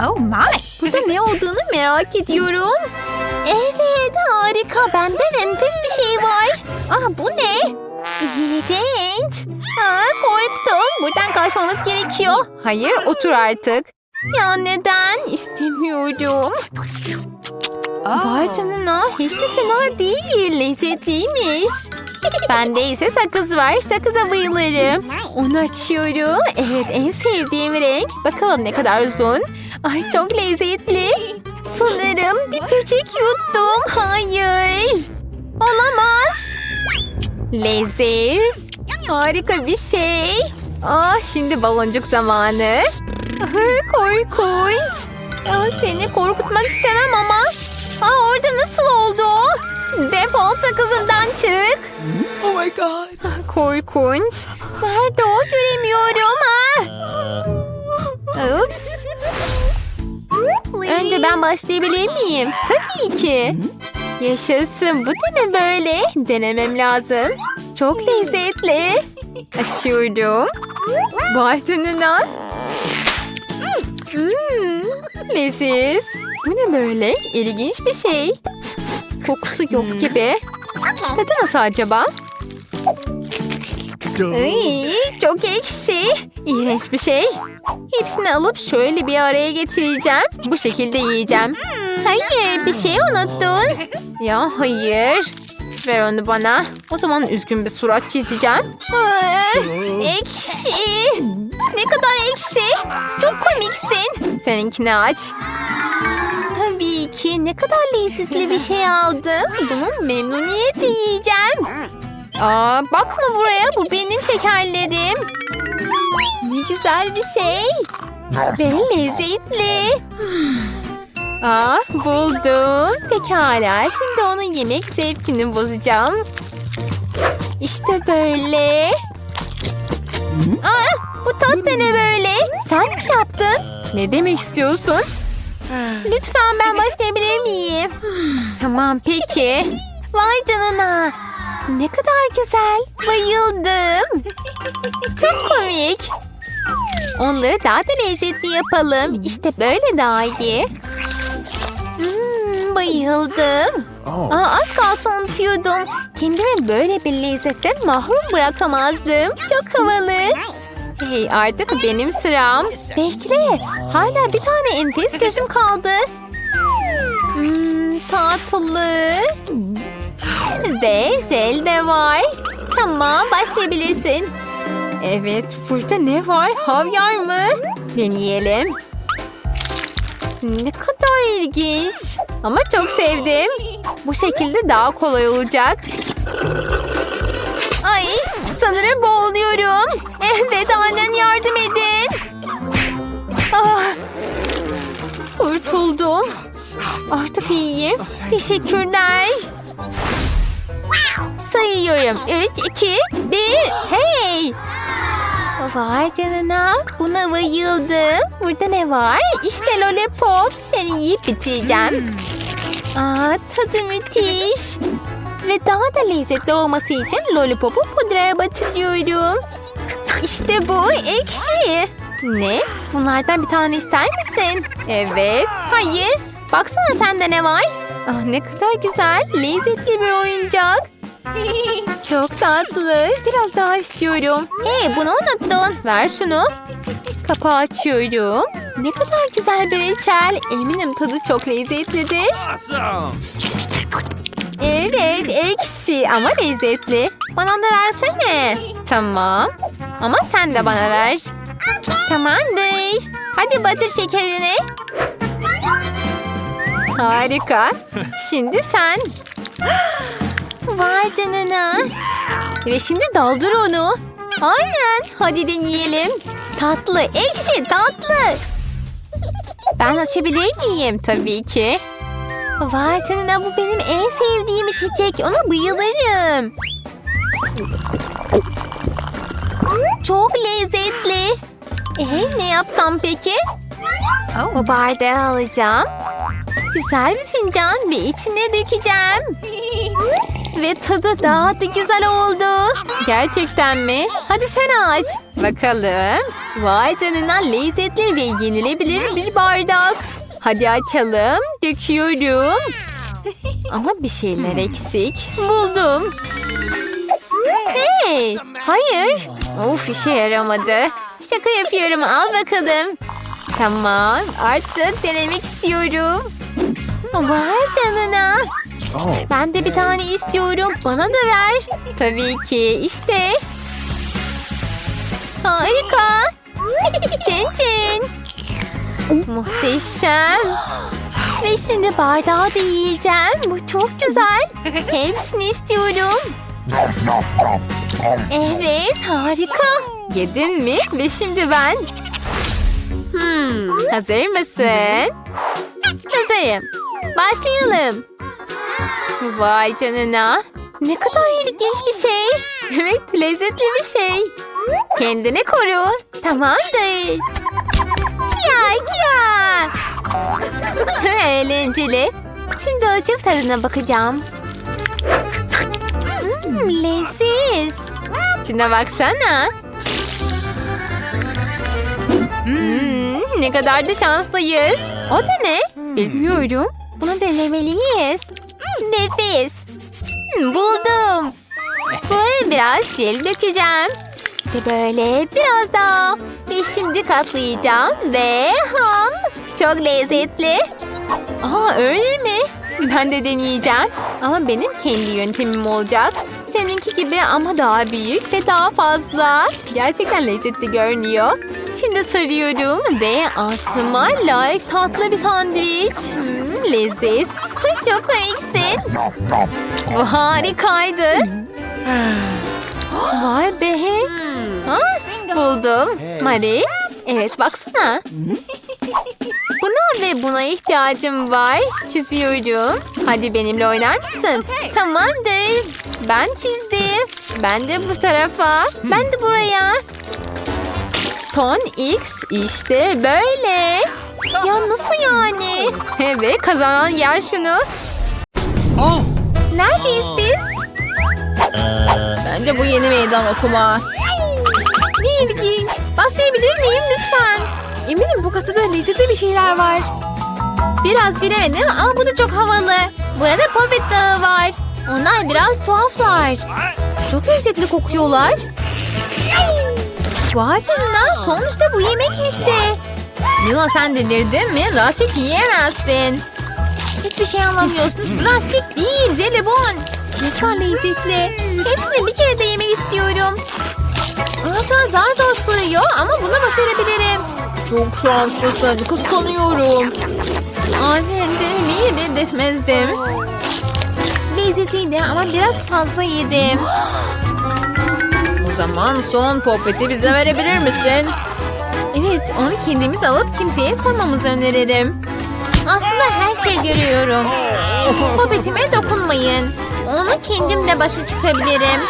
Oh my. Burada ne olduğunu merak ediyorum. Evet harika. Bende enfes bir şey var. Ah bu ne? İğrenç. Aa, korktum. Buradan kaçmamız gerekiyor. Hayır otur artık. Ya neden? İstemiyorum. Vay canına hiç de fena değil. Lezzetliymiş. Bende ise sakız var. Sakıza bayılırım. Onu açıyorum. Evet en sevdiğim renk. Bakalım ne kadar uzun. Ay çok lezzetli. Sanırım bir böcek yuttum. Hayır. Olamaz. Leziz. Harika bir şey. Ah şimdi baloncuk zamanı. Korkunç. Ah, seni korkutmak istemem ama. Aa, orada nasıl oldu? Defol sakızından çık. Oh my god. Ah, Korkunç. Nerede o göremiyorum. Ah. Ups. Önce ben başlayabilir miyim? Tabii ki. Yaşasın. Bu da ne böyle? Denemem lazım. Çok lezzetli. Açıyorum. Vay canına. Hmm, leziz. Bu ne böyle? İlginç bir şey. Kokusu yok gibi. Tadı nasıl acaba? Ay, çok ekşi. İğrenç bir şey. Hepsini alıp şöyle bir araya getireceğim. Bu şekilde yiyeceğim. Hayır bir şey unuttun. Ya hayır. Ver onu bana. O zaman üzgün bir surat çizeceğim. Ekşi. Ne kadar ekşi. Çok komiksin. Seninkini aç. Tabii ki ne kadar lezzetli bir şey aldım. Bunu memnuniyetle yiyeceğim. Aa, bakma buraya bu benim şekerlerim. Ne güzel bir şey. Ve lezzetli. Aa, buldum. Pekala şimdi onun yemek zevkini bozacağım. İşte böyle. Aa, bu tat da ne böyle? Sen mi yaptın? Ne demek istiyorsun? Lütfen ben başlayabilir miyim? tamam peki. Vay canına. Ne kadar güzel. Bayıldım. Çok komik. Onları daha da lezzetli yapalım. İşte böyle daha iyi. Hmm, bayıldım. Aa, az kalsın unutuyordum. Kendimi böyle bir lezzetten mahrum bırakamazdım. Çok havalı. Hey artık benim sıram. Bekle. Hala bir tane enfes gözüm kaldı. Hmm, tatlı. Ve jel de var. Tamam başlayabilirsin. Evet burada ne var? Havyar mı? Deneyelim. Ne kadar ilginç. Ama çok sevdim. Bu şekilde daha kolay olacak. Ay sanırım boğuluyorum. Evet annen yardım edin. Ah, kurtuldum. Artık iyiyim. Teşekkürler. Sayıyorum. Üç, iki, bir. Hey! Vay canına. Buna bayıldım. Burada ne var? İşte lollipop. Seni yiyip bitireceğim. Aa, tadı müthiş. Ve daha da lezzetli olması için lollipopu pudraya batırıyorum. İşte bu ekşi. Ne? Bunlardan bir tane ister misin? Evet. Hayır. Baksana sende ne var? Ah ne kadar güzel. Lezzetli bir oyuncak. Çok tatlı. Biraz daha istiyorum. Hey bunu unuttun. Ver şunu. Kapağı açıyorum. Ne kadar güzel bir reçel. Eminim tadı çok lezzetlidir. Awesome! Evet ekşi ama lezzetli. Bana da versene. Tamam. Ama sen de bana ver. Tamamdır. Hadi batır şekerini. Harika. Şimdi sen. Vay canına. Ve şimdi daldır onu. Aynen. Hadi deneyelim. Tatlı, ekşi, tatlı. Ben açabilir miyim? Tabii ki. Vay canına bu benim en sevdiğim içecek. Ona bayılırım. Çok lezzetli. Ee, ne yapsam peki? Bu bardağı alacağım. Güzel bir fincan ve içine dökeceğim. Ve tadı daha da güzel oldu. Gerçekten mi? Hadi sen aç. Bakalım. Vay canına lezzetli ve yenilebilir bir bardak. Hadi açalım. Döküyorum. Ama bir şeyler eksik. Buldum. Hey, hayır. Of işe yaramadı. Şaka yapıyorum al bakalım. Tamam artık denemek istiyorum. Vay canına. Ben de bir tane istiyorum. Bana da ver. Tabii ki işte. Harika. Çin çin. Muhteşem. Ve şimdi bardağı da yiyeceğim. Bu çok güzel. Hepsini istiyorum. Evet harika. Yedin mi? Ve şimdi ben. Hmm, hazır mısın? Hazırım. Başlayalım. Vay canına. Ne kadar ilginç bir şey. Evet lezzetli bir şey. Kendini koru. Tamamdır. Kia. Eğlenceli. Şimdi açıp tadına bakacağım. Hmm, leziz. Şuna baksana. Hmm, ne kadar da şanslıyız. O da ne? Bilmiyorum. Bunu denemeliyiz. Nefis. Hmm, buldum. Buraya biraz jel dökeceğim. Ve böyle biraz daha. Ve şimdi katlayacağım ve ham. Çok lezzetli. Aa öyle mi? Ben de deneyeceğim. Ama benim kendi yöntemim olacak. Seninki gibi ama daha büyük ve daha fazla. Gerçekten lezzetli görünüyor. Şimdi sarıyorum ve aslıma layık tatlı bir sandviç. Hmm, leziz. Çok komiksin. Bu harikaydı. Vay be. Ha, buldum. Mari. Evet baksana. Buna ve buna ihtiyacım var. Çiziyorum. Hadi benimle oynar mısın? Tamamdır. Ben çizdim. Ben de bu tarafa. Ben de buraya. Son X işte böyle. Ya nasıl yani? Evet kazanan yer şunu. Neredeyiz biz? Bence bu yeni meydan okuma. İlginç. Başlayabilir miyim lütfen? Eminim bu kasada lezzetli bir şeyler var. Biraz bilemedim ama bu da çok havalı. Burada popet dağı var. Onlar biraz tuhaflar. Çok lezzetli kokuyorlar. Vay canına sonuçta bu yemek işte. Mila sen delirdin mi? Lastik yiyemezsin. Hiçbir şey anlamıyorsunuz. Plastik değil, jelibon. Ne kadar lezzetli. Hepsini bir kere de yemek istiyorum. Ağzına zar zor sığıyor ama bunu başarabilirim. Çok şanslısın. Kıskanıyorum. Annen denemeyi reddetmezdim. Lezzetliydi ama biraz fazla yedim. O zaman son popeti bize verebilir misin? Evet, onu kendimiz alıp kimseye sormamızı öneririm. Aslında her şey görüyorum. Popetime dokunmayın. Onu kendimle başa çıkabilirim.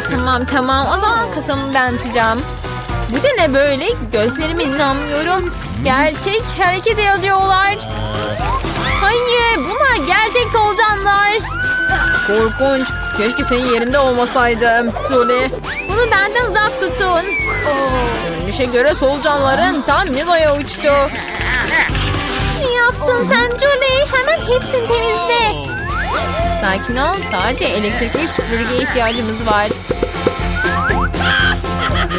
Tamam tamam o zaman kasamı ben açacağım. Bu da ne böyle? Gözlerime inanmıyorum. Gerçek hareket ediyorlar. Hayır bunlar gerçek solucanlar. Korkunç. Keşke senin yerinde olmasaydım. Jolie. Bunu benden uzak tutun. Görünüşe göre solucanların tam Mila'ya uçtu. Ne yaptın sen Jolie? Hemen hepsini temizle. Sakin ol. Sadece elektrikli süpürgeye ihtiyacımız var.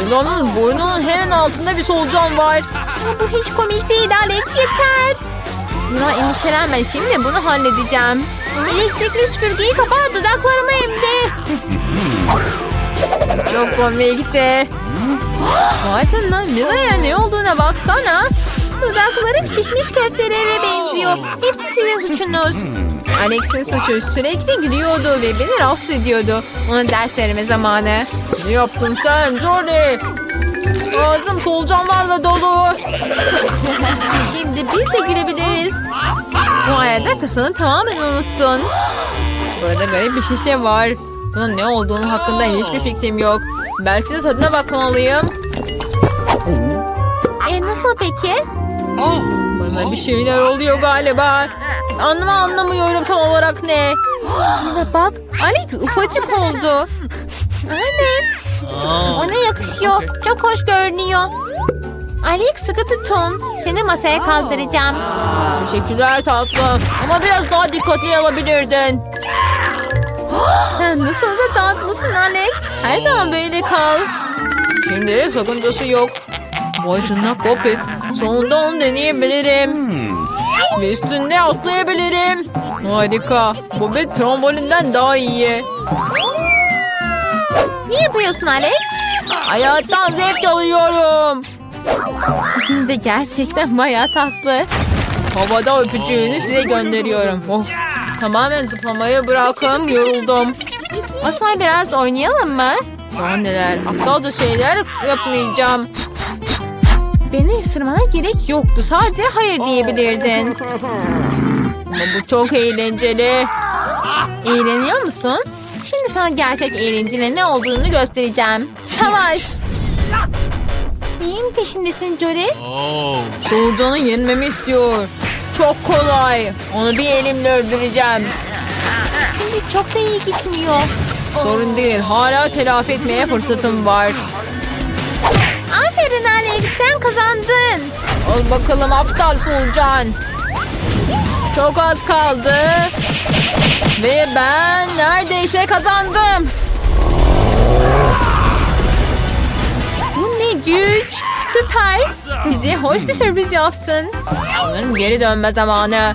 Mila'nın burnunun hemen altında bir solucan var. Bu hiç komik değil Alex yeter. Mila endişelenme şimdi bunu halledeceğim. Elektrikli süpürgeyi kapat dudaklarıma emdi. Çok komikti. Vay canına Mila'ya ne olduğuna baksana. Dudaklarım şişmiş köftelere benziyor. Hepsi sizin suçunuz. Alex'in suçu sürekli gülüyordu ve beni rahatsız ediyordu. Ona ders verme zamanı. Ne yaptın sen Jordi? Ağzım solucanlarla dolu. Şimdi biz de gülebiliriz. Bu arada kasanı tamamen unuttun. Burada garip bir şişe var. Bunun ne olduğunu hakkında hiçbir fikrim yok. Belki de tadına bakmalıyım. E nasıl peki? Bana bir şeyler oluyor galiba. Anlama anlamıyorum tam olarak ne. Bak. Alex ufacık oldu. Evet. Ona yakışıyor. Çok hoş görünüyor. Alex sıkı tutun. Seni masaya kaldıracağım. Teşekkürler tatlım. Ama biraz daha dikkatli alabilirdin. Sen nasıl da tatlısın Alex. Her zaman böyle kal. Şimdilik sakıncası yok. Vay canına. Sonunda onu deneyebilirim. Ve üstünde atlayabilirim. Harika. Popit trombolinden daha iyi. Ne yapıyorsun Alex? Hayattan zevk alıyorum. de gerçekten bayağı tatlı. Havada öpücüğünü size gönderiyorum. Of. Tamamen zıplamayı bırakın. Yoruldum. Asay biraz oynayalım mı? Daha neler. Aptalca şeyler yapmayacağım. Beni ısırmana gerek yoktu. Sadece hayır diyebilirdin. Ama bu çok eğlenceli. Eğleniyor musun? Şimdi sana gerçek eğlencenin ne olduğunu göstereceğim. Savaş. Neyin peşindesin Jory? Solucanı yenmemi istiyor. Çok kolay. Onu bir elimle öldüreceğim. Şimdi çok da iyi gitmiyor. Sorun değil. Hala telafi etmeye fırsatım var. Sen kazandın. Al bakalım aptal solucan. Çok az kaldı. Ve ben neredeyse kazandım. Bu ne güç. Süper. Bize hoş bir sürpriz yaptın. Sanırım geri dönme zamanı.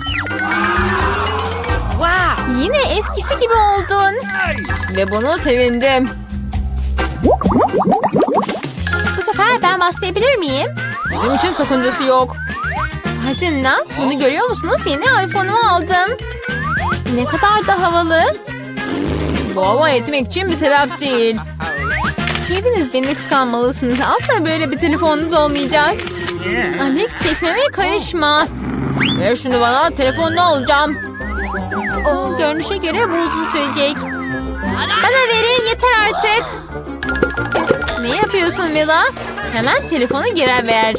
Yine eskisi gibi oldun. Ve bunu sevindim. Başlayabilir miyim? Bizim için sakıncası yok. Hacınla bunu görüyor musunuz? Yeni iPhone'umu aldım. Ne kadar da havalı. Bu hava etmek için bir sebep değil. Hepiniz beni kıskanmalısınız. Asla böyle bir telefonunuz olmayacak. Alex çekmemeye karışma. Ver şunu bana. Telefonunu alacağım. Görünüşe göre bu uzun sürecek. Bana verin yeter artık. Ne yapıyorsun Mila? Hemen telefonu geri ver.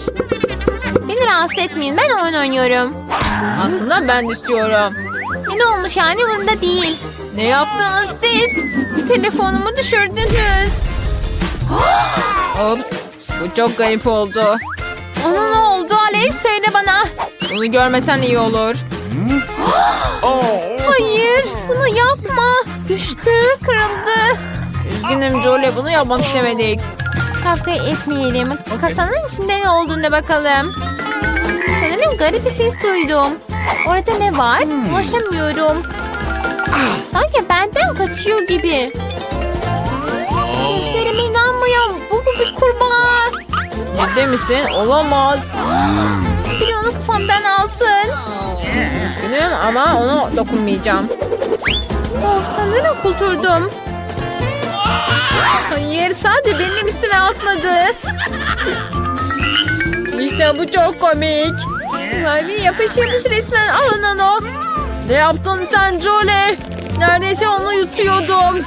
Beni rahatsız etmeyin ben oyun oynuyorum. Aslında ben istiyorum. Ne olmuş yani bunda değil. Ne yaptınız siz? Telefonumu düşürdünüz. Ops. Bu çok garip oldu. Ona ne oldu Alex? Söyle bana. Bunu görmesen iyi olur. Hayır. Bunu yapma. Düştü. Kırıldı. Üzgünüm Jolie. Bunu yapmak istemedik. Kavga etmeyelim. Kasanın içinde ne olduğuna bakalım. Sanırım garip bir ses duydum. Orada ne var? Ulaşamıyorum. Sanki benden kaçıyor gibi. Gözlerime inanmıyorum. Bu bir kurbağa. Ciddi misin? Olamaz. Biri onu kafamdan alsın. Üzgünüm ama onu dokunmayacağım. Oh, sanırım kurtuldum. Hayır sadece benim üstüme atmadı. İşte bu çok komik. Vay bir yapış yapış resmen alın onu. Ne yaptın sen Jolie? Neredeyse onu yutuyordum.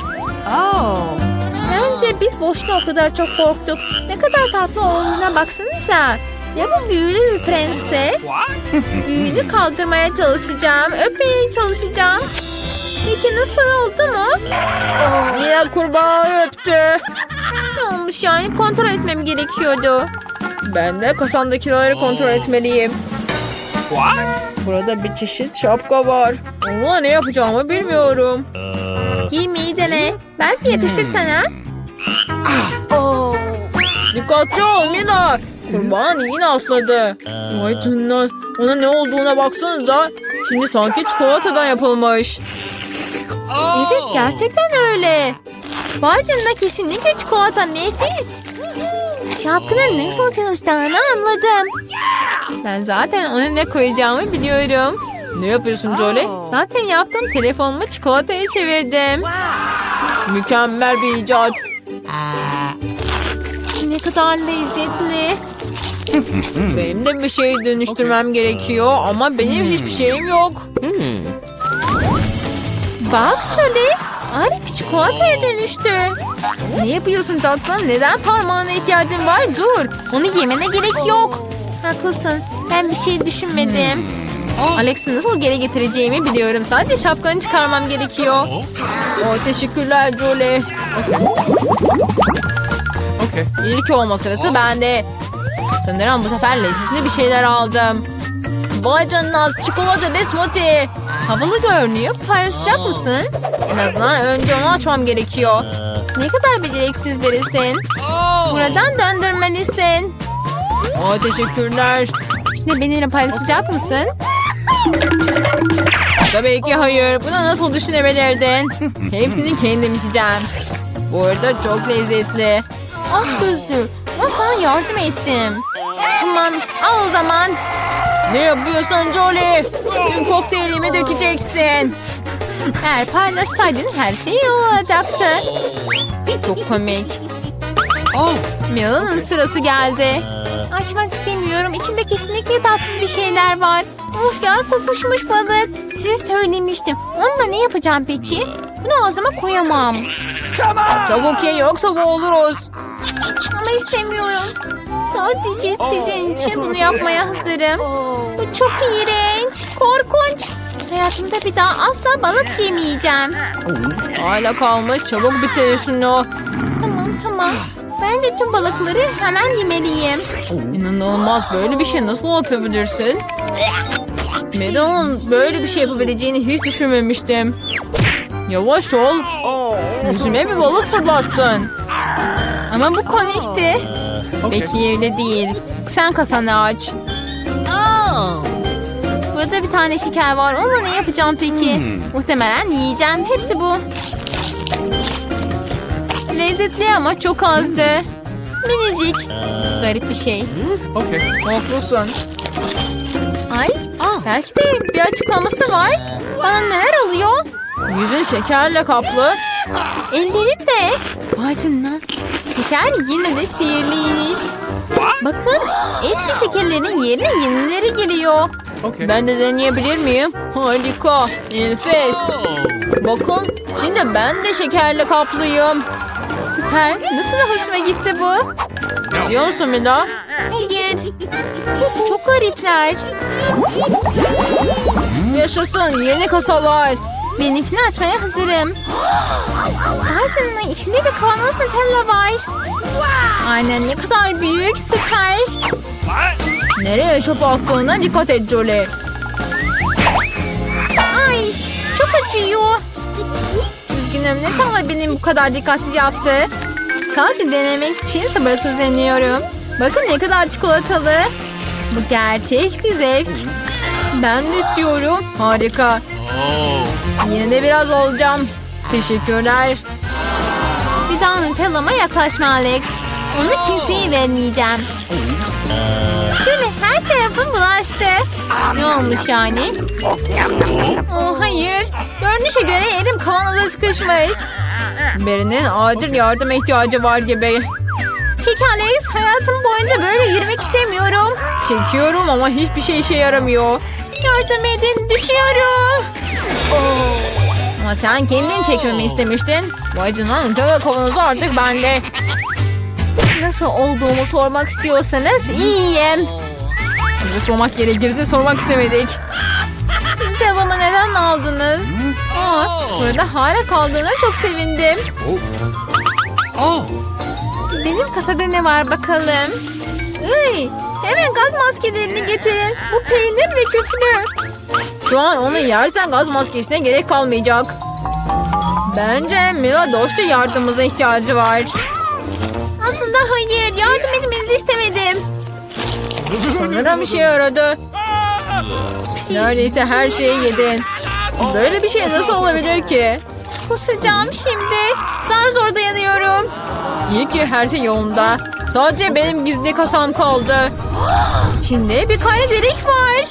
Bence biz boşuna o kadar çok korktuk. Ne kadar tatlı olduğuna baksanıza. Ya bu büyülü bir prensse? Büyünü kaldırmaya çalışacağım. Öpmeye çalışacağım. Peki nasıl oldu mu? Mia kurbağa öptü. Ne olmuş yani? Kontrol etmem gerekiyordu. Ben de kasandakileri kontrol etmeliyim. Burada bir çeşit şapka var. Onunla ne yapacağımı bilmiyorum. Giymeyi dene. Belki yakışır sana. Dikkatli ol Mina. Kurban yine asladı. Vay canına. Ona ne olduğuna baksanıza. Şimdi sanki çikolatadan yapılmış. Evet gerçekten öyle. Canına kesinlikle çikolata nefis. Şapkanın nasıl çalıştığını anladım. Ben zaten ona ne koyacağımı biliyorum. Ne yapıyorsun Jolie? Zaten yaptım. Telefonumu çikolataya çevirdim. Mükemmel bir icat. Ne kadar lezzetli. benim de bir şey dönüştürmem gerekiyor ama benim hiçbir şeyim yok. Bak Jolie. Alex çikolataya dönüştü. Ne yapıyorsun tatlım? Neden parmağına ihtiyacın var? Dur. Onu yemene gerek yok. Haklısın. Ben bir şey düşünmedim. Alex'i nasıl geri getireceğimi biliyorum. Sadece şapkanı çıkarmam gerekiyor. Oh, teşekkürler Julie. Okay. İlk olma sırası bende. Sanırım bu sefer lezzetli bir şeyler aldım. Vay canına çikolata smoothie. Havalı görünüyor. Paylaşacak mısın? En azından önce onu açmam gerekiyor. Ne kadar beceriksiz birisin. Buradan döndürmelisin. Aa, teşekkürler. Şimdi benimle paylaşacak mısın? Tabii ki hayır. Buna nasıl düşünebilirdin? Hepsini kendim içeceğim. Bu arada çok lezzetli. Aç gözlü. Ama sana yardım ettim. Tamam al o zaman. Ne yapıyorsun Jolie? Tüm kokteylimi dökeceksin. Eğer paylaşsaydın her şey iyi olacaktı. Çok komik. Mila'nın sırası geldi. Açmak istemiyorum. İçinde kesinlikle tatsız bir şeyler var. Of ya kokuşmuş balık. Size söylemiştim. Onunla ne yapacağım peki? Bunu ağzıma koyamam. Çabuk ye yoksa boğuluruz. Ama istemiyorum. Sadece sizin için bunu yapmaya hazırım. Bu çok iğrenç. Korkunç. Hayatımda bir daha asla balık yemeyeceğim. Hala kalmış. Çabuk bitir şunu. Tamam tamam. Ben de tüm balıkları hemen yemeliyim. İnanılmaz. Böyle bir şey nasıl yapabilirsin? Medan'ın böyle bir şey yapabileceğini hiç düşünmemiştim. Yavaş ol. Yüzüme bir balık fırlattın. Ama bu komikti. Peki öyle değil. Sen kasanı aç. Burada bir tane şeker var. Onunla ne yapacağım peki? Muhtemelen yiyeceğim. Hepsi bu. Lezzetli ama çok azdı. Minicik. Garip bir şey. Okay. Haklısın. Ay, belki de bir açıklaması var. Bana neler oluyor? Yüzün şekerle kaplı. Ellerin de. Canına. Şeker yine de sihirliymiş. Bakın eski şekerlerin yerine yenileri geliyor. Okay. Ben de deneyebilir miyim? Harika. Enfes. Bakın şimdi ben de şekerle kaplıyım. Süper. Nasıl da hoşuma gitti bu? İstiyor musun Mila? Hayır. Çok garipler. Yaşasın yeni kasalar. Benimkini açmaya hazırım. Vay canına içinde bir kavanoz Nutella var. Aynen ne kadar büyük süper. Nereye çöp attığına dikkat et Jolie. Ay çok acıyor. Üzgünüm ne kadar benim bu kadar dikkatsiz yaptı. Sadece denemek için sabırsızlanıyorum. Bakın ne kadar çikolatalı. Bu gerçek bir zevk. Ben de istiyorum. Harika. Yine de biraz olacağım. Teşekkürler. Bir daha Nutella'ma yaklaşma Alex. Onu kimseye vermeyeceğim. Şöyle her tarafım bulaştı. Ne olmuş yani? Oh hayır. Görünüşe göre elim kavanoza sıkışmış. Birinin acil yardıma ihtiyacı var gibi. Çek Alex. Hayatım boyunca böyle yürümek istemiyorum. Çekiyorum ama hiçbir şey işe yaramıyor. Yardım edin. Düşüyorum. Ama sen kendin çekmemi istemiştin. Vay canına Nutella kavanozu artık bende. Nasıl olduğumu sormak istiyorsanız iyiyim. Size sormak gerekirse sormak istemedik. Devamı neden aldınız? Aa, burada hala kaldığına çok sevindim. Benim kasada ne var bakalım? Iy, hemen gaz maskelerini getirin. Bu peynir ve küflü. Şu an onu yersen gaz maskesine gerek kalmayacak. Bence Mila dostça yardımımıza ihtiyacı var. Aslında hayır. Yardım etmenizi istemedim. Sanırım işe yaradı. Neredeyse her şeyi yedin. Böyle bir şey nasıl olabilir ki? Kusacağım şimdi. Zar zor dayanıyorum. İyi ki her şey yolunda. Sadece benim gizli kasam kaldı. İçinde bir kare delik var.